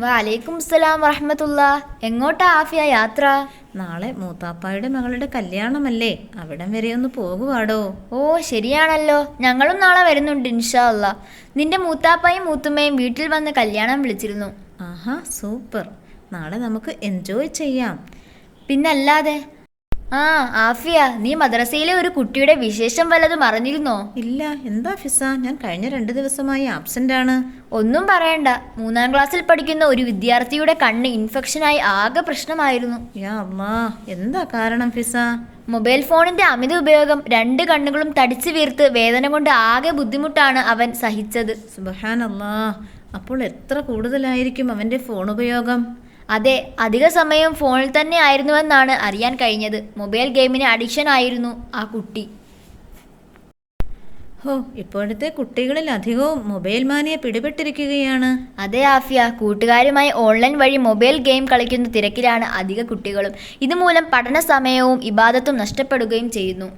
വാലേക്കും വറഹമത്തുള്ള. എങ്ങോട്ടാ ആഫിയ യാത്ര? നാളെ മൂത്താപ്പായുടെ മകളുടെ കല്യാണമല്ലേ. അവിടം വരെ ഒന്ന് പോകുവാടോ. ഓ ശരിയാണല്ലോ. ഞങ്ങളും നാളെ വരുന്നുണ്ട് ഇൻഷാ അല്ല നിന്റെ മൂത്താപ്പായും മൂത്തുമ്മയും വീട്ടിൽ വന്ന് കല്യാണം വിളിച്ചിരുന്നു. ആഹാ സൂപ്പർ. നാളെ നമുക്ക് എൻജോയ് ചെയ്യാം. പിന്നല്ലാതെ ആ ആഫിയ നീ മദ്രസയിലെ ഒരു കുട്ടിയുടെ വിശേഷം വല്ലതും അറിഞ്ഞിരുന്നോ? ഇല്ല എന്താ ഫിസ? ഞാൻ കഴിഞ്ഞ രണ്ട് ദിവസമായി ആബ്സെന്റ് ആണ്. ഒന്നും പറയണ്ട. മൂന്നാം ക്ലാസ്സിൽ പഠിക്കുന്ന ഒരു വിദ്യാർത്ഥിയുടെ കണ്ണ് ഇൻഫെക്ഷനായി ആകെ പ്രശ്നമായിരുന്നു. യാ അമ്മാ എന്താ കാരണം ഫിസ? മൊബൈൽ ഫോണിന്റെ അമിത ഉപയോഗം രണ്ട് കണ്ണുകളും തടിച്ചു വീർത്ത് വേദന കൊണ്ട് ആകെ ബുദ്ധിമുട്ടാണ് അവൻ സഹിച്ചത്. സുബഹാനല്ലാ. അപ്പോൾ എത്ര കൂടുതലായിരിക്കും അവന്റെ ഫോൺ ഉപയോഗം? അതെ അധിക സമയം ഫോണിൽ തന്നെ ആയിരുന്നുവെന്നാണ് അറിയാൻ കഴിഞ്ഞത്. മൊബൈൽ ഗെയിമിന് അഡിക്ഷൻ ആയിരുന്നു ആ കുട്ടി. ഓ ഇപ്പോഴത്തെ കുട്ടികളിൽ അധികവും മൊബൈൽ മാനിയെ പിടിപെട്ടിരിക്കുകയാണ്. അതെ ആഫിയ. കൂട്ടുകാരുമായി ഓൺലൈൻ വഴി മൊബൈൽ ഗെയിം കളിക്കുന്ന തിരക്കിലാണ് അധിക കുട്ടികളും. ഇതുമൂലം പഠന സമയവും ഇബാദത്തും നഷ്ടപ്പെടുകയും ചെയ്യുന്നു.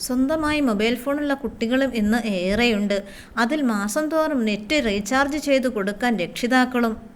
സ്വന്തമായി മൊബൈൽ ഫോണുള്ള കുട്ടികളും ഇന്ന് ഏറെയുണ്ട്. അതിൽ മാസം തോറും നെറ്റ് റീചാർജ് ചെയ്തു കൊടുക്കാൻ രക്ഷിതാക്കളും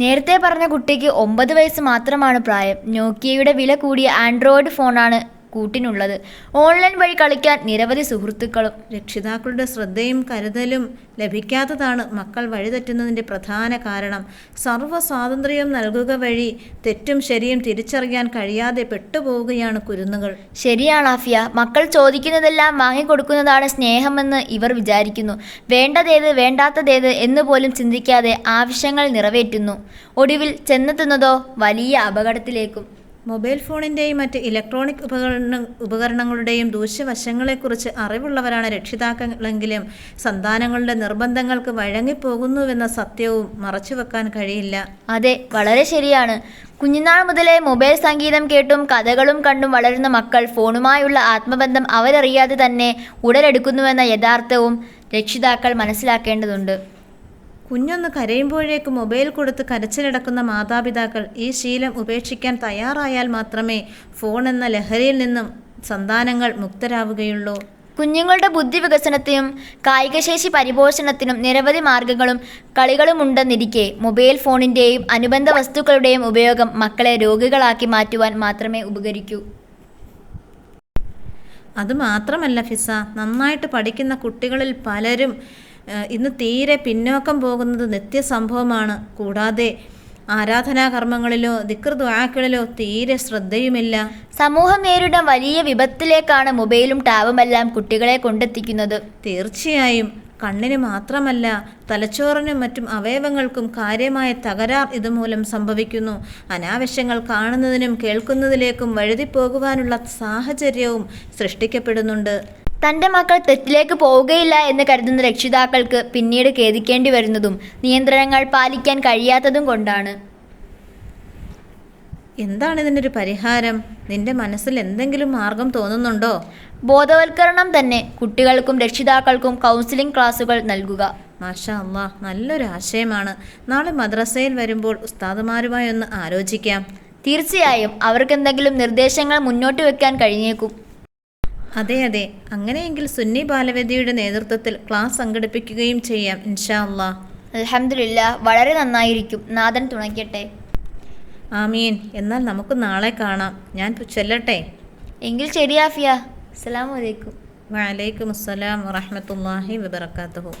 നേരത്തെ പറഞ്ഞ കുട്ടിക്ക് ഒമ്പത് വയസ്സ് മാത്രമാണ് പ്രായം. നോക്കിയയുടെ വില കൂടിയ ആൻഡ്രോയിഡ് ഫോണാണ് കൂട്ടിനുള്ളത്. ഓൺലൈൻ വഴി കളിക്കാൻ നിരവധി സുഹൃത്തുക്കളും രക്ഷിതാക്കളുടെ ശ്രദ്ധയും കരുതലും ലഭിക്കാത്തതാണ് മക്കൾ വഴിതെറ്റുന്നതിന്റെ പ്രധാന കാരണം. സർവ സ്വാതന്ത്ര്യം നൽകുക വഴി തെറ്റും ശരിയും തിരിച്ചറിയാൻ കഴിയാതെ പെട്ടുപോവുകയാണ് കുരുന്നുകൾ. ശരിയാണ് ആഫിയ. മക്കൾ ചോദിക്കുന്നതെല്ലാം വാങ്ങിക്കൊടുക്കുന്നതാണ് സ്നേഹമെന്ന് ഇവർ വിചാരിക്കുന്നു. വേണ്ടതേത് വേണ്ടാത്തതേത് എന്ന് പോലും ചിന്തിക്കാതെ ആവശ്യങ്ങൾ നിറവേറ്റുന്നു. ഒടുവിൽ ചെന്നെത്തുന്നതോ വലിയ അപകടത്തിലേക്കും മൊബൈൽ ഫോണിന്റെയും മറ്റ് ഇലക്ട്രോണിക് ഉപകരണ ഉപകരണങ്ങളുടെയും ദൂഷ്യവശങ്ങളെക്കുറിച്ച് അറിവുള്ളവരാണ് രക്ഷിതാക്കളെങ്കിലും സന്താനങ്ങളുടെ നിർബന്ധങ്ങൾക്ക് വഴങ്ങിപ്പോകുന്നുവെന്ന സത്യവും മറച്ചുവെക്കാൻ കഴിയില്ല. അതെ വളരെ ശരിയാണ്. കുഞ്ഞുനാൾ മുതലേ മൊബൈൽ സംഗീതം കേട്ടും കഥകളും കണ്ടും വളരുന്ന മക്കൾ ഫോണുമായുള്ള ആത്മബന്ധം അവരറിയാതെ തന്നെ ഉടലെടുക്കുന്നുവെന്ന യഥാർത്ഥവും രക്ഷിതാക്കൾ മനസ്സിലാക്കേണ്ടതുണ്ട്. കുഞ്ഞൊന്ന് കരയുമ്പോഴേക്ക് മൊബൈൽ കൊടുത്ത് കരച്ചിലടക്കുന്ന മാതാപിതാക്കൾ ഈ ശീലം ഉപേക്ഷിക്കാൻ തയ്യാറായാൽ മാത്രമേ ഫോൺ എന്ന ലഹരിയിൽ നിന്നും സന്താനങ്ങൾ മുക്തരാവുകയുള്ളൂ. കുഞ്ഞുങ്ങളുടെ ബുദ്ധി വികസനത്തിനും കായികശേഷി പരിപോഷണത്തിനും നിരവധി മാർഗങ്ങളും കളികളുമുണ്ടെന്നിരിക്കെ മൊബൈൽ ഫോണിന്റെയും അനുബന്ധ വസ്തുക്കളുടെയും ഉപയോഗം മക്കളെ രോഗികളാക്കി മാറ്റുവാൻ മാത്രമേ ഉപകരിക്കൂ. അതുമാത്രമല്ല ഫിസ നന്നായിട്ട് പഠിക്കുന്ന കുട്ടികളിൽ പലരും ഇന്ന് തീരെ പിന്നോക്കം പോകുന്നത് നിത്യസംഭവമാണ്. കൂടാതെ ആരാധനാകർമ്മങ്ങളിലോ ദിക്ർ ദ്വാക്കളിലോ തീരെ ശ്രദ്ധയുമില്ല. സമൂഹം നേരിടുന്ന വലിയ വിപത്തിലേക്കാണ് മൊബൈലും ടാബുമെല്ലാം കുട്ടികളെ കൊണ്ടെത്തിക്കുന്നത്. തീർച്ചയായും. കണ്ണിന് മാത്രമല്ല തലച്ചോറിനും മറ്റും അവയവങ്ങൾക്കും കാര്യമായ തകരാർ ഇതുമൂലം സംഭവിക്കുന്നു. അനാവശ്യങ്ങൾ കാണുന്നതിനും കേൾക്കുന്നതിലേക്കും വഴുതിപ്പോകുവാനുള്ള സാഹചര്യവും സൃഷ്ടിക്കപ്പെടുന്നുണ്ട്. തന്റെ മക്കൾ തെറ്റിലേക്ക് പോവുകയില്ല എന്ന് കരുതുന്ന രക്ഷിതാക്കൾക്ക് പിന്നീട് ഖേദിക്കേണ്ടി വരുന്നതും നിയന്ത്രണങ്ങൾ പാലിക്കാൻ കഴിയാത്തതും കൊണ്ടാണ്. എന്താണ് ഇതിനൊരു പരിഹാരം? നിന്റെ മനസ്സിൽ എന്തെങ്കിലും മാർഗം തോന്നുന്നുണ്ടോ? ബോധവൽക്കരണം തന്നെ കുട്ടികൾക്കും രക്ഷിതാക്കൾക്കും കൗൺസിലിംഗ് ക്ലാസുകൾ നൽകുക. മാഷാ അള്ളാ നല്ലൊരു ആശയമാണ്. നാളെ മദ്രസയിൽ വരുമ്പോൾ ഉസ്താദുമാരുമായി ഒന്ന് ആലോചിക്കാം. തീർച്ചയായും അവർക്കെന്തെങ്കിലും നിർദ്ദേശങ്ങൾ മുന്നോട്ട് വെക്കാൻ കഴിഞ്ഞേക്കും. അതെ അതെ. അങ്ങനെയെങ്കിൽ സുന്നി ബാലവേദിയുടെ നേതൃത്വത്തിൽ ക്ലാസ് സംഘടിപ്പിക്കുകയും ചെയ്യാം ഇൻഷാ അലഹമില്ല വളരെ നന്നായിരിക്കും. നാഥൻ തുണയ്ക്കട്ടെ. ആമീൻ. എന്നാൽ നമുക്ക് നാളെ കാണാം. ഞാൻ ചെല്ലട്ടെ? എങ്കിൽ ശരി ആഫിയ. അസ്സലാമു അലൈക്കും. വലൈക്കും അസ്സലാം വറഹമത്തല്ലാഹി വബർക്കാത്തുഹു